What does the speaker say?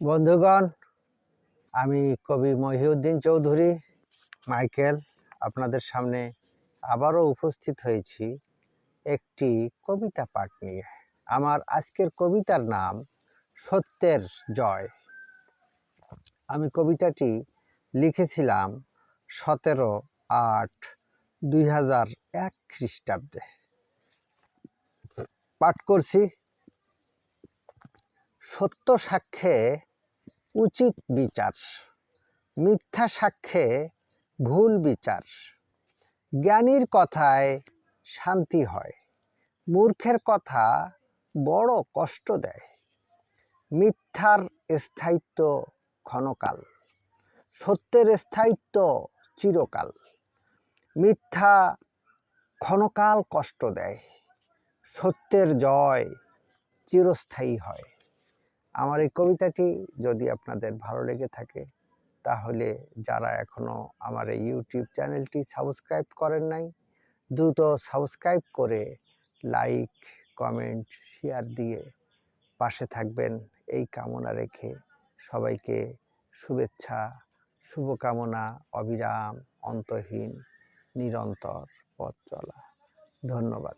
বন্ধুগণ, আমি কবি মহিউদ্দিন চৌধুরী, মাইকেল আপনাদের সামনে আবারও উপস্থিত হয়েছি একটি কবিতা পাঠ নিয়ে। আমার আজকের কবিতার নাম সত্যের জয়। আমি কবিতাটি লিখেছিলাম সতেরো আট দুই হাজার এক খ্রিস্টাব্দে। পাঠ করছি, সত্য সাক্ষ্যে উচিত বিচার। মিথ্যা সাক্ষ্যে ভুল বিচার। জ্ঞানীর কথায় শান্তি হয়। মূর্খের কথা বড় কষ্ট দেয়। মিথ্যার স্থায়িত্ব ক্ষণকাল। সত্যের স্থায়িত্ব চিরকাল। মিথ্যা ক্ষণকাল কষ্ট দেয়। সত্যের জয় চিরস্থায়ী হয়। আমার এই কবিতাটি যদি আপনাদের ভালো লেগে থাকে, তাহলে যারা এখনও আমার এই ইউটিউব চ্যানেলটি সাবস্ক্রাইব করেন নাই, দ্রুত সাবস্ক্রাইব করে লাইক, কমেন্ট, শেয়ার দিয়ে পাশে থাকবেন। এই কামনা রেখে সবাইকে শুভেচ্ছা, শুভকামনা, অবিরাম, অন্তহীন, নিরন্তর পথ চলা। ধন্যবাদ।